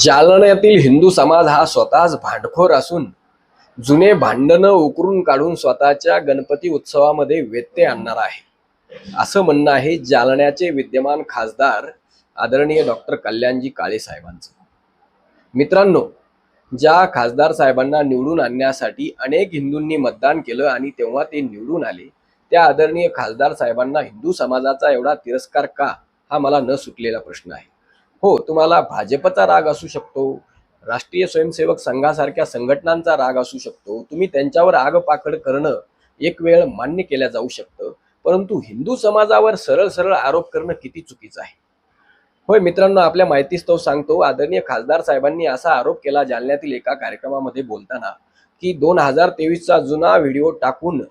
जालन्यातील हिंदू समाज हा स्वतःच भांडखोर असून जुने भांडणं उकरून काढून स्वतःच्या गणपती उत्सवामध्ये व्यत्यय आणणार आहे. असं म्हणणं आहे जालन्याचे विद्यमान खासदार आदरणीय डॉक्टर कल्याणजी काळे साहेबांचं. मित्रांनो ज्या खासदार साहेबांना निवडून आणण्यासाठी अनेक हिंदूंनी मतदान केलं आणि तेव्हा ते निवडून आले त्या आदरणीय खासदार साहेबांना हिंदू समाजाचा एवढा तिरस्कार का? हा मला न सुटलेला प्रश्न आहे. हो तुम्हाला भाजपचा राग असू शकतो राष्ट्रीय स्वयंसेवक संघासारख्या संघटनांचा राग असू शकतो तुम्ही त्यांच्यावर आगपाकड करणं एक वेळ मान्य केल्या जाऊ शकतं परंतु हिंदू समाजावर सरळ सरळ आरोप करणं किती चुकीचं आहे? होय मित्रांनो आपल्या माहितीस्तव सांगतो आदरणीय खासदार साहेबांनी असा आरोप केला जालन्यातील एका कार्यक्रमामध्ये बोलताना की दोन हजार तेवीसचा जुना व्हिडिओ टाकून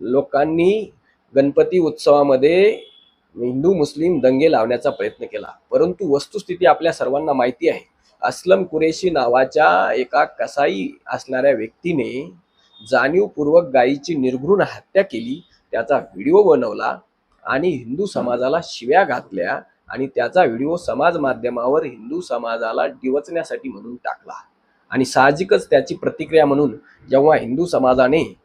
लोकांनी गणपती उत्सवामध्ये हिंदू मुस्लिम दंगे लावण्याचा प्रयत्न केला. परंतु वस्तुस्थिती आपल्या सर्वांना माहिती आहे. अस्लम कुरेशी नावाच्या एका कसाई असणाऱ्या व्यक्तीने जाणीवपूर्वक गायीची निर्घृण हत्या केली त्याचा व्हिडिओ बनवला आणि हिंदू समाजाला शिव्या घातल्या आणि त्याचा व्हिडिओ समाज माध्यमावर हिंदू समाजाला डिवचण्यासाठी म्हणून टाकला. आणि साहजिकच त्याची प्रतिक्रिया म्हणून जेव्हा हिंदू समाजाने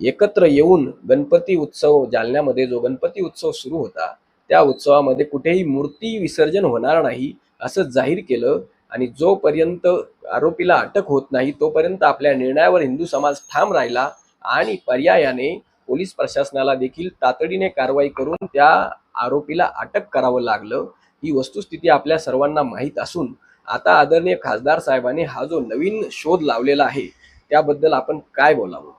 एकत्र येऊन गणपती उत्सव जालन्यामध्ये जो गणपती उत्सव सुरू होता त्या उत्सवामध्ये कुठेही मूर्ती विसर्जन होणार नाही असं जाहीर केलं आणि जोपर्यंत आरोपीला अटक होत नाही तोपर्यंत आपल्या निर्णयावर हिंदू समाज ठाम राहिला आणि पर्यायाने पोलीस प्रशासनाला देखील तातडीने कारवाई करून त्या आरोपीला अटक करावं लागलं. ही वस्तुस्थिती आपल्या सर्वांना माहीत असून आता आदरणीय खासदार साहेबांनी हा जो नवीन शोध लावलेला आहे त्याबद्दल आपण काय बोलावं?